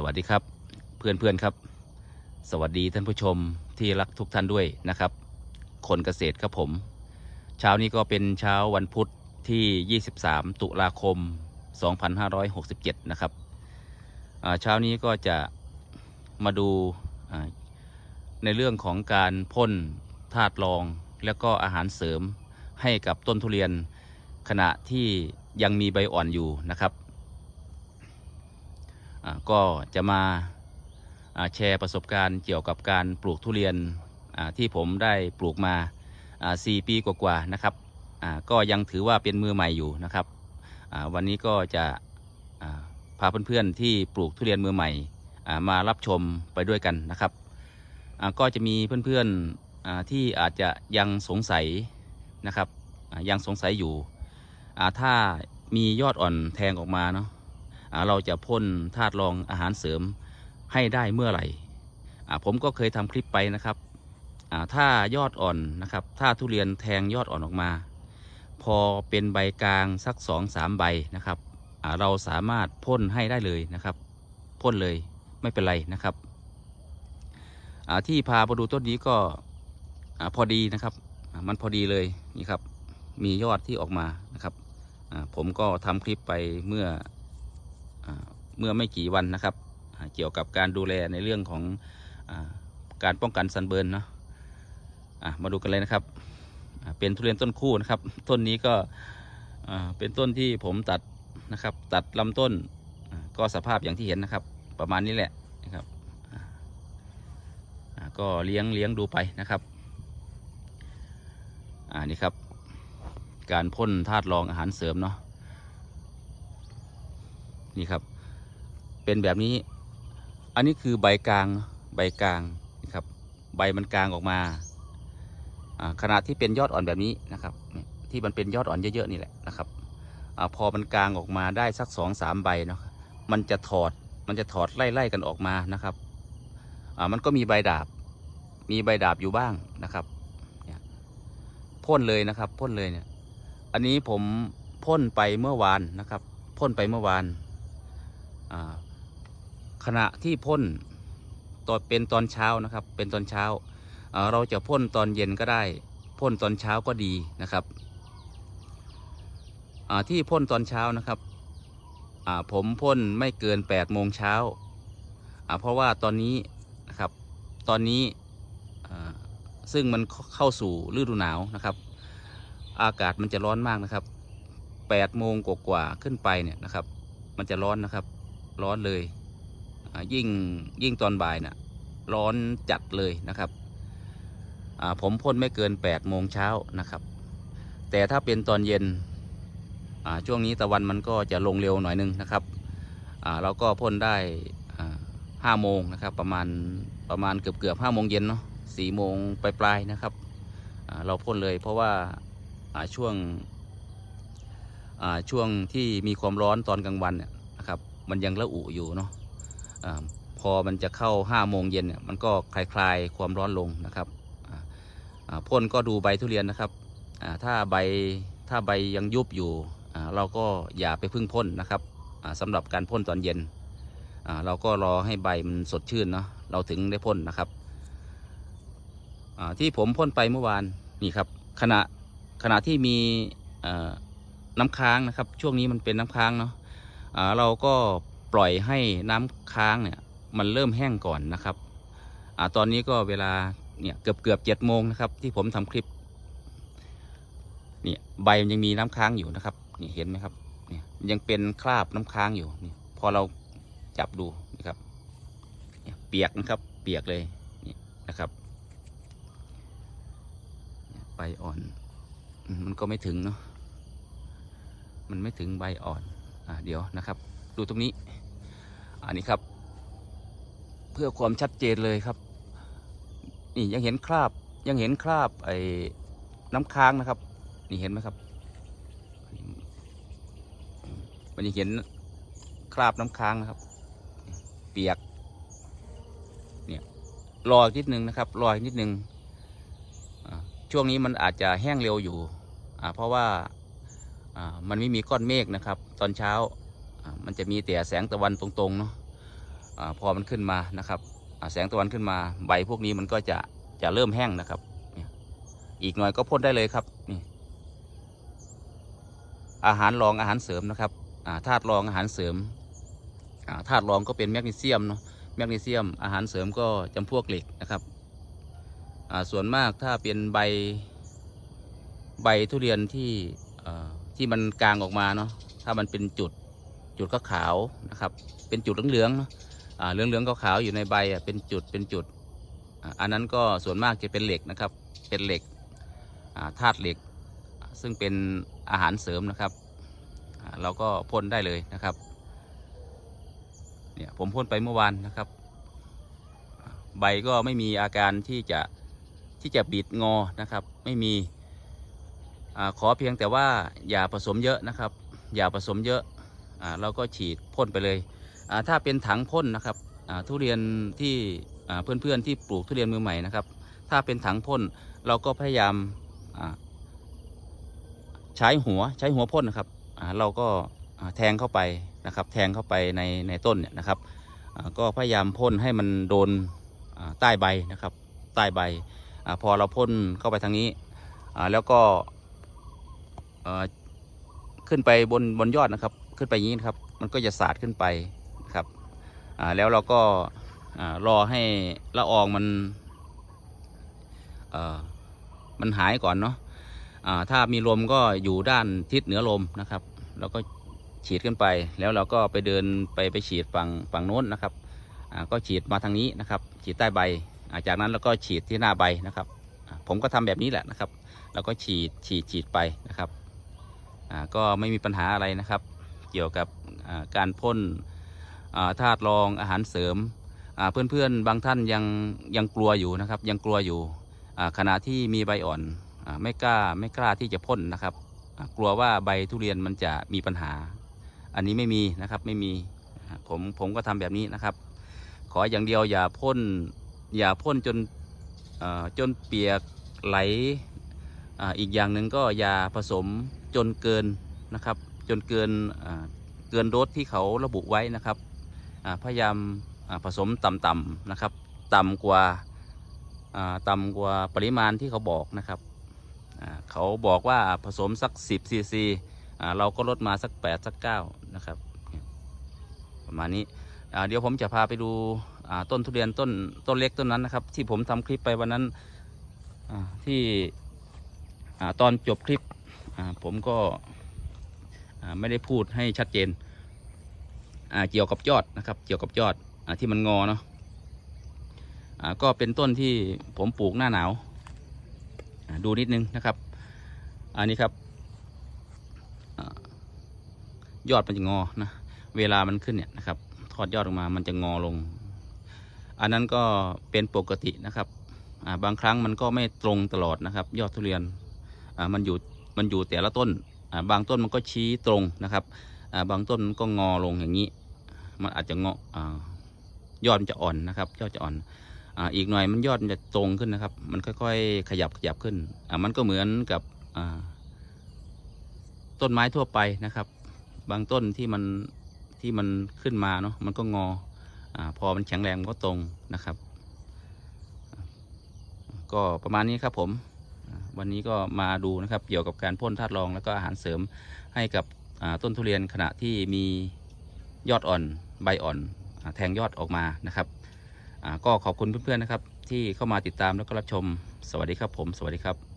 สวัสดีครับเพื่อนเพื่อนๆครับ สวัสดีท่านผู้ชมที่รักทุกท่านด้วยนะครับ คนเกษตรครับผม เช้านี้ก็เป็นเช้าวันพุธที่ 23 ตุลาคม 2567 นะครับเช้านี้ก็จะมาดูในเรื่องของการพ่นธาตุรอง แล้วก็อาหารเสริมให้กับต้นทุเรียนขณะที่ยังมีใบอ่อนอยู่นะครับ ก็จะมาแชร์ประสบการณ์เกี่ยวกับการปลูกทุเรียนที่ผมได้ปลูกมา 4 ปีกว่าๆนะครับก็ยังถือว่าเป็นมือใหม่อยู่นะครับวันนี้ก็จะพาเพื่อนๆที่ปลูกทุเรียนมือใหม่มารับชมไปด้วยกันนะครับก็จะมีเพื่อนๆที่อาจจะยังสงสัยนะครับยังสงสัยอยู่ถ้ามียอดอ่อนแทงออกมาเนาะ เราจะพ่นธาตุรองอาหารเสริมให้ได้เมื่อไหร่ผมก็เคยทำคลิปไปนะครับถ้ายอดอ่อนนะครับ ถ้าทุเรียนแทงยอดอ่อนออกมา พอเป็นใบกลางสักสองสามใบนะครับเราสามารถพ่นให้ได้เลยนะครับพ่นเลยไม่เป็นไรนะครับที่พามาดูต้นนี้ก็พอดีนะครับ มันพอดีเลยนี่ครับ มียอดที่ออกมานะครับผมก็ทำคลิปไปเมื่อ เมื่อไม่กี่วันนะครับ เกี่ยวกับการดูแลในเรื่องของอการป้องกันซันเบิร์นเนาะะมาดูกันเลยนะครับ เป็นทุเรียนต้นคู่นะครับ ต้นนี้ก็เป็นต้นที่ผมตัดนะครับ ตัดลำต้นก็สภาพอย่างที่เห็นนะครับ ประมาณนี้แหละนะครับก็เลี้ยงเลี้ยงดูไปนะครับอ่านี่ครับ การพ่นธาตุรองอาหารเสริมเนาะ นี่ครับ เป็นแบบนี้ อันนี้คือใบกลางใบกลางนี่ครับ ใบมันกลางออกมาอ่าขณะที่เป็นยอดอ่อนแบบนี้นะครับ ที่มันเป็นยอดอ่อนเยอะๆนี่แหละนะครับอพอมันกลางออกมาได้สักสองสามใบเนาะมันจะถอดมันจะถอดไล่ๆกันออกมานะครับมันก็มีใบดาบ มีใบดาบอยู่บ้างนะครับพ่นเลยนะครับพ่นเลยเนี่ย อันนี้ผมพ่นไปเมื่อวานนะครับพ่นไปเมื่อวาน ขณะที่พ่นตอนเป็นตอนเช้านะครับ เป็นตอนเช้าอ่าเราจะพ่นตอนเย็นก็ได้ พ่นตอนเช้าก็ดีนะครับ ที่พ่นตอนเช้านะครับผมพ่นไม่เกิน8ปดโมงเช้า เพราะว่าตอนนี้นะครับ ตอนนี้ซึ่งมันเข้าสู่ฤดูหนาวนะครับ อากาศมันจะร้อนมากนะครับ8ปดโมงกว่าๆขึ้นไปเนี่ยนะครับ มันจะร้อนนะครับ ร้อนเลยยิ่งยิ่งตอนบ่ายนะ่ะร้อนจัดเลยนะครับผมพ่นไม่เกิน8ปดโมงเช้านะครับ แต่ถ้าเป็นตอนเย็นช่วงนี้ตะวันมันก็จะลงเร็วหน่อยนึงนะครับเราก็พ่นได้ห้าโมงนะครับประมาณประมาณเกือบเกือบห้าโมงเย็นเนาะสี่โมงปลายปลายนะครับเราพ่นเลยเพราะว่าช่วงช่วงที่มีความร้อนตอนกลางวันเนี่ย มันยังระอุอยู่เนาะอาพอมันจะเข้าห้าโมงเย็นเนี่ยมันก็คลายๆความร้อนลงนะครับพ่นก็ดูใบทุเรียนนะครับถ้าใบถ้าใบยังยุบอยู่เราก็อย่าไปพึ่งพ่นนะครับอ่าสำหรับการพ่นตอนเย็นเราก็รอให้ใบมันสดชื่นเนาะเราถึงได้พ่นนะครับที่ผมพ่นไปเมื่อวานนี่ครับขณะขณะที่มีน้ำค้างนะครับ ช่วงนี้มันเป็นน้ำค้างเนาะ เราก็ปล่อยให้น้ำค้างเนี่ยมันเริ่มแห้งก่อนนะครับอตอนนี้ก็เวลาเนี่ยเกือบเกือบเจ็ดโมงนะครับ ที่ผมทำคลิปเนี่ยใบมันยังมีน้ำค้างอยู่นะครับนี่เห็นไหมครับเนี่ยยังเป็นคราบน้ำค้างอยู่นี่พอเราจับดูนี่ครับเนี่ยเปียกนะครับเปียกเลยนี่นะครับใบอ่อน มันก็ไม่ถึงเนาะมันไม่ถึงใบอ่อน เดี๋ยวนะครับ ดูตรงนี้ อันนี้ครับ เพื่อความชัดเจนเลยครับ นี่ยังเห็นคราบยังเห็นคราบไอ้น้ำค้างนะครับ นี่เห็นไหมครับมันยังเห็นคราบน้ำค้างนะครับ เปียกเนี่ยรออีกนิดนึงนะครับรออีกนิดนึงอ่าช่วงนี้มันอาจจะแห้งเร็วอยู่เพราะว่า มันไม่มีก้อนเมฆนะครับ ตอนเช้ามันจะมีแต่แสงตะวันตรงๆเนาะอาพอมันขึ้นมานะครับแสงตะวันขึ้นมาใบพวกนี้มันก็จะจะเริ่มแห้งนะครับอีกหน่อยก็พ่นได้เลยครับนี่อาหารรองอาหารเสริมนะครับธาตุรองอาหารเสริมธาตุรองก็เป็นแมกนีเซียมเนาะแมกนีเซียมอาหารเสริมก็จำพวกเหล็กนะครับส่วนมากถ้าเป็นใบใบทุเรียนที่ ที่มันกลางออกมาเนาะถ้ามันเป็นจุดจุดก็ขาวนะครับ เป็นจุดเหลืองๆเนาะอ่าเหลืองๆขาวๆอยู่ในใบอะเป็นจุดเป็นจุด อันนั้นก็ส่วนมากจะเป็นเหล็กนะครับ เป็นเหล็กธาตุเหล็ก ซึ่งเป็นอาหารเสริมนะครับเราก็พ่นได้เลยนะครับเนี่ยผมพ่นไปเมื่อวานนะครับ ใบก็ไม่มีอาการที่จะที่จะบิดงอนะครับ ไม่มี ขอเพียงแต่ว่าอย่าผสมเยอะนะครับ อย่าผสมเยอะเราก็ฉีดพ่นไปเลย ถ้าเป็นถังพ่นนะครับทุเรียนที่อ่าเพื่อนๆที่ปลูกทุเรียนมือใหม่นะครับ ถ้าเป็นถังพ่นเราก็พยายามใช้หัวใช้หัวพ่นนะครับเราก็แทงเข้าไปนะครับ แทงเข้าไปในในต้นเนี่ยนะครับก็พยายามพ่นให้มันโดนใต้ใบนะครับ ใต้ใบอพอเราพ่นเข้าไปทางนี้แล้วก็ ขึ้นไปบนบนยอดนะครับ ขึ้นไปอย่างนี้นครับ มันก็จะสาดขึ้นไปนครับแล้วเราก็รอให้ละอองมันมันหายก่อนเนาะถ้ามีลมก็อยู่ด้านทิศเหนือลมนะครับ แล้วก็ฉีดขึ้นไป แล้วเราก็ไปเดินไปไปฉีดฝั่งฝั่งโน้นนะครับก็ฉีดมาทางนี้นะครับ ฉีดใต้ใบ จากนั้นเราก็ฉีดที่หน้าใบนะครับ ผมก็ทำแบบนี้แหละนะครับ แล้วก็ฉีดฉีดฉีดไปนะครับ ก็ไม่มีปัญหาอะไรนะครับ เกี่ยวกับการพ่นธาตุรองอาหารเสริมอ่าเพื่อนๆบางท่านยังยังกลัวอยู่นะครับ ยังกลัวอยู่ขณะที่มีใบอ่อนอไม่กล้าไม่กล้าที่จะพ่นนะครับ กลัวว่าใบทุเรียนมันจะมีปัญหา อันนี้ไม่มีนะครับไม่มีผมผมก็ทำแบบนี้นะครับ ขออย่างเดียวอย่าพ่นอย่าพ่นจนจนเปียกไหล อีกอย่างหนึ่งก็อย่าผสมจนเกินนะครับ จนเกินเกินโดสที่เขาระบุไว้นะครับพยายามผสมต่ำๆนะครับ ต่ำกว่าต่ำกว่าปริมาณที่เขาบอกนะครับเขาบอกว่าผสมสัก 10ซีซีเราก็ลดมาสัก 8 สัก 9 นะครับ ประมาณนี้เดี๋ยวผมจะพาไปดูต้นทุเรียนต้นต้นเล็กต้นนั้นนะครับ ที่ผมทำคลิปไปวันนั้นที่ ตอนจบคลิปผมก็ไม่ได้พูดให้ชัดเจนเกี่ยวกับยอดนะครับ เกี่ยวกับยอดอที่มันงอเนาะก็เป็นต้นที่ผมปลูกหน้าหนาวดูนิดนึงนะครับ อันนี้ครับอยอดมันจะงอนะเวลามันขึ้นเนี่ยนะครับทอดยอดออกมามันจะงอลง อันนั้นก็เป็นปกตินะครับบางครั้งมันก็ไม่ตรงตลอดนะครับ ยอดทุเรียน อ่ามันอยู่มันอยู่แต่ละต้นอ่าบางต้นมันก็ชี้ตรงนะครับอ่าบางต้นมันก็งอลงอย่างนี้ มันอาจจะงออ่ายอดมันจะอ่อนนะครับยอดจะอ่อนอ่าอีกหน่อยมันยอดมันจะตรงขึ้นนะครับ มันค่อยๆขยับขยับขึ้นอ่ามันก็เหมือนกับอ่าต้นไม้ทั่วไปนะครับ บางต้นที่มันที่มันขึ้นมาเนาะมันก็งออ่าพอมันแข็งแรงมันก็ตรงนะครับ ก็ประมาณนี้ครับผม วันนี้ก็มาดูนะครับเกี่ยวกับการพ่นธาตุรองแล้วก็อาหารเสริมให้กับต้นทุเรียนขณะที่มียอดอ่อนใบอ่อนอแทงยอดออกมานะครับก็ขอบคุณเพื่อนๆนะครับที่เข้ามาติดตามแล้วก็รับชม สวัสดีครับผม สวัสดีครับ